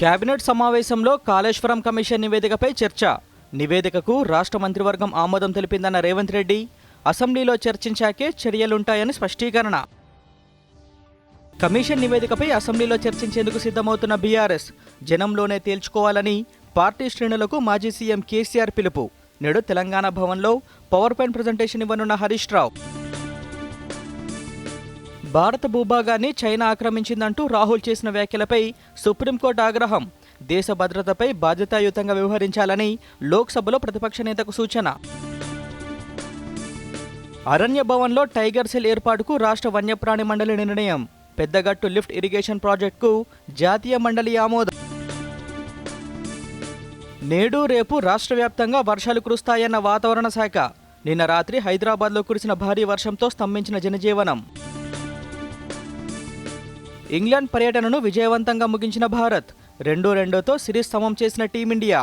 Cabinet సమావేశంలో Kaleshwaram commission నివేదికపై చర్చ. నివేదికకు రాష్ట్ర మంత్రివర్గం ఆమోదం తెలిపిందన్న రేవంత్ రెడ్డి. అసెంబ్లీలో చర్చించాకే చర్యలుంటాయని స్పష్టీకరణ. కమిషన్ నివేదికపై అసెంబ్లీలో చర్చించేందుకు సిద్ధమవుతున్న బీఆర్ఎస్ జనంలోనే తేల్చుకోవాలని పార్టీ శ్రేణులకు మాజీ సీఎం కేసీఆర్ పిలుపు. నేడు తెలంగాణ భవన్లో పవర్ పాయింట్ ప్రజెంటేషన్ ఇవ్వనున్న హరీష్ రావు. భారత భూభాగాన్ని చైనా ఆక్రమించిందంటూ రాహుల్ చేసిన వ్యాఖ్యలపై సుప్రీంకోర్టు ఆగ్రహం. దేశ భద్రతపై బాధ్యతాయుతంగా వ్యవహరించాలని లోక్సభలో ప్రతిపక్ష నేతకు సూచన. అరణ్య భవన్లో టైగర్ సెల్ ఏర్పాటుకు రాష్ట్ర వన్యప్రాణి మండలి నిర్ణయం. పెద్దగట్టు లిఫ్ట్ ఇరిగేషన్ ప్రాజెక్టుకు జాతీయ మండలి ఆమోదం. నేడు రేపు రాష్ట్ర వ్యాప్తంగా వర్షాలు కురుస్తాయన్న వాతావరణ శాఖ. నిన్న రాత్రి హైదరాబాద్లో కురిసిన భారీ వర్షంతో స్తంభించిన జనజీవనం. ఇంగ్లాండ్ పర్యటనను విజయవంతంగా ముగించిన భారత్ రెండు రెండోతో సిరీస్ సమం చేసిన టీమిండియా.